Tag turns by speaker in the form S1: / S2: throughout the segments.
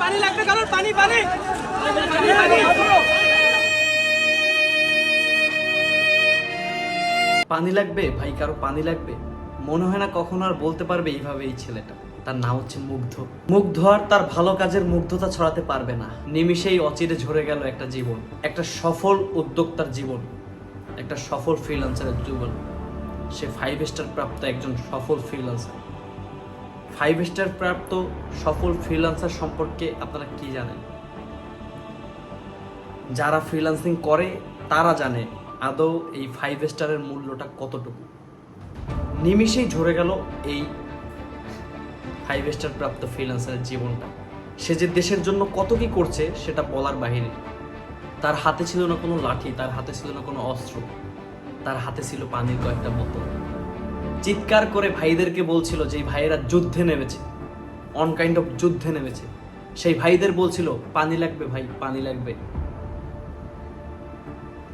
S1: পানি লাগবে কারণ পানি পানি। পানি
S2: লাগবে? ভাই, কারও পানি লাগবে? মনে হয় না কখনো আর বলতে পারবে এইভাবে এই ছেলেটা। তার নাম হচ্ছে মুগ্ধ। মুগ্ধ আর তার ভালো কাজের মুগ্ধতা ছড়াতে পারবে না। নিমিষেই অচিরে ঝরে গেল একটা জীবন। একটা সফল উদ্যোক্তার জীবন। একটা সফল ফ্রিল্যান্সারের জীবন। সে ফাইভ স্টার প্রাপ্ত একজন সফল ফ্রিল্যান্সার ফাইভ স্টার প্রাপ্ত সফল ফ্রিল্যান্সার সম্পর্কে আপনারা কি জানেন? যারা ফ্রিল্যান্সিং করে, তারা জানে আদৌ এই ফাইভ স্টারের মূল্যটা কতটুকু। নিমিষেই ঝরে গেল এই ফাইভ স্টার প্রাপ্ত ফ্রিল্যান্সারের জীবনটা। সে যে দেশের জন্য কত কি করছে, সেটা বলার বাহিরে তার হাতে ছিল না কোনো লাঠি, তার হাতে ছিল না কোনো অস্ত্র, তার হাতে ছিল পানির কয়েকটা বোতল। চিৎকার করে ভাইদেরকে বলছিল যে ভাইয়েরা যুদ্ধে নেমেছে। অন কাইন্ড অফ যুদ্ধে নেমেছে। সেই ভাইদের বলছিল, পানি লাগবে ভাই, পানি লাগবে।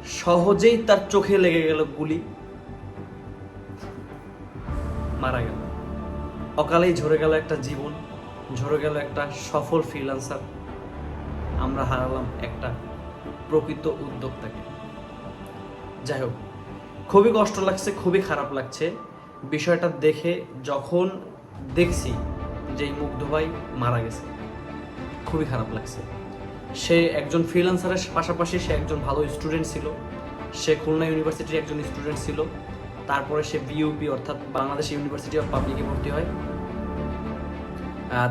S2: সহজেই তার চোখে লেগে গেল গুলি। মারা গেল। অকালেই ঝরে গেল একটা জীবন, ঝরে গেল একটা সফল ফ্রিল্যান্সার আমরা হারালাম একটা প্রকৃত উদ্যোক্তাকে। যাই হোক, খুবই কষ্ট লাগছে, খুবই খারাপ লাগছে। বিষয়টা দেখে যখন দেখছি যে এই মুগ্ধ ভাই মারা গেছে, খুবই খারাপ লাগছে। সে একজন ফ্রিল্যান্সারের পাশাপাশি সে একজন ভালো স্টুডেন্ট ছিল। সে খুলনা ইউনিভার্সিটির একজন স্টুডেন্ট ছিল। তারপরে সে বিইউপি অর্থাৎ বাংলাদেশ ইউনিভার্সিটি অফ পাবলিকে ভর্তি হয়।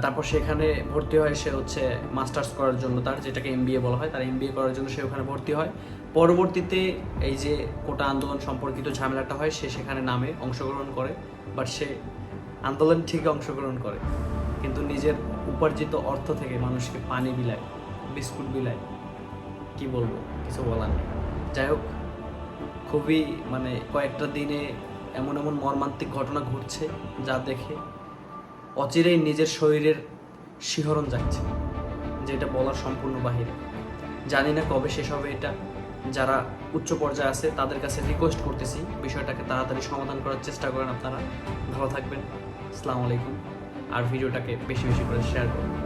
S2: তারপর সেখানে ভর্তি হয় সে হচ্ছে মাস্টার্স করার জন্য, তার যেটাকে এমবিএ বলা হয়, তার এমবিএ করার জন্য সে ওখানে ভর্তি হয়। পরবর্তীতে এই যে কোটা আন্দোলন সম্পর্কিত ঝামেলাটা হয়, সে সেখানে নামে অংশগ্রহণ করে বাট সে আন্দোলন ঠিক অংশগ্রহণ করে। কিন্তু নিজের উপার্জিত অর্থ থেকে মানুষকে পানি বিলায় বিস্কুট বিলায় কি বলব, কিছু বলার নেই। যাই হোক, খুবই মানে কয়েকটা দিনে এমন এমন মর্মান্তিক ঘটনা ঘটছে, যা দেখে অচিরেই নিজের শরীরের শিহরণ যাচ্ছে, যেটা বলার সম্পূর্ণ বাহিরে। জানি না কবে শেষ হবে এটা। যারা উচ্চ পর্যায়ে আছে, তাদের কাছে রিকোয়েস্ট করতেছি। বিষয়টাকে তাড়াতাড়ি সমাধান করার চেষ্টা করেন আপনারা। ভালো থাকবেন। আসসালামু আলাইকুম। আর ভিডিওটাকে বেশি বেশি করে শেয়ার করুন।